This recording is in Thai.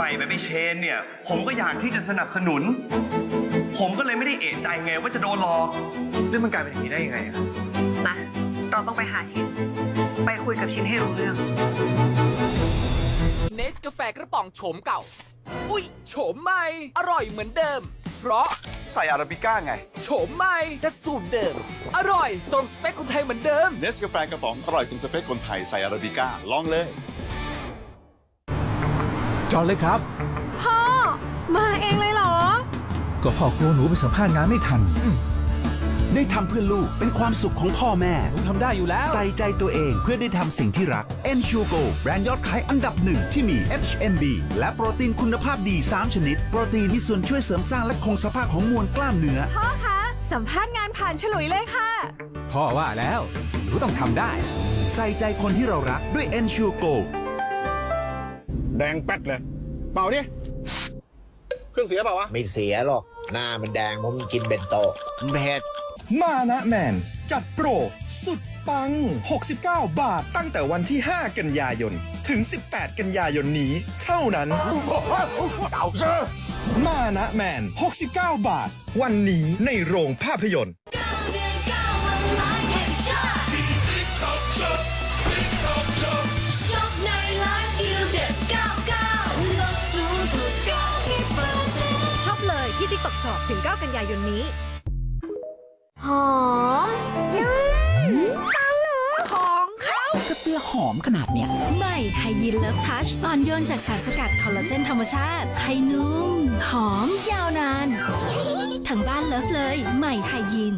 หม่ๆแบบไอ้เชนเนี่ย ผมก็อยากที่จะสนับสนุน ผมก็เลยไม่ได้เอะใจไงว่าจะโดนหลอกเรื่องมันกลายเป็นอย่างนี้ได้ยังไงอะนะเราต้องไปหาชิน ไปคุยกับชินให้รู้เรื่อง เนสกาแฟกระป๋องโฉมเก่า อุ๊ย โฉมใหม่ อร่อยเหมือนเดิม เพราะใส่อาราบิก้าไง โฉมใหม่แต่สูตรเดิม อร่อยตรงสเปคคนไทยเหมือนเดิม เนสกาแฟกระป๋องอร่อยถึงสเปคคนไทยใส่อาราบิก้าลองเลย จอดเลยครับ พ่อ มาเองเลยเหรอ ก็พ่อกลัวหนูไปสัมภาษณ์งานไม่ทัน ได้ทำเพื่อลูกเป็นความสุขของพ่อแม่ หนูทำได้อยู่แล้ว ใส่ใจตัวเองเพื่อได้ทำสิ่งที่รัก e n s u r Go แบรนด์ยอดขายอันดับหนึ่งที่มี HMB และโปรตีนคุณภาพดี 3 ชนิด โปรตีนที่ส่วนช่วยเสริมสร้างและคงสภาพของมวลกล้ามเนื้อ พ่อคะ สัมภาษณ์งานผ่านฉลุยเลยค่ะ พ่อว่าแล้ว หนูต้องทำได้ ใส่ใจคนที่เรารักด้วย e n s u r Go แดงแป๊ดเลย เปล่าดิเครื่องเสียเปล่าวะ ไม่เสียหรอก หน้ามันแดงเพราะมันกินเบนโตเผ็ดมานะแมน จัดโปร สุดปัง 69 บาทตั้งแต่วันที่ 5 กันยายน ถึง 18 กันยายนนี้ เท่านั้น เอาเซอมานะแมน 69 บาท วันนี้ในโรงภาพยนตร์ ที่ TikTok Shop ถึง 9 กันยายนนี้ หอมนุ่มของหนู ของเขาก็เสื้อหอมขนาดเนี้ย ใหม่ไฮยีนเลิฟทัชอ่อนโยนจากสารสกัดคอลลาเจนธรรมชาติให้นุ่ม หอม ยาวนาน ทั้งบ้านเลิฟเลย ใหม่ไฮยีน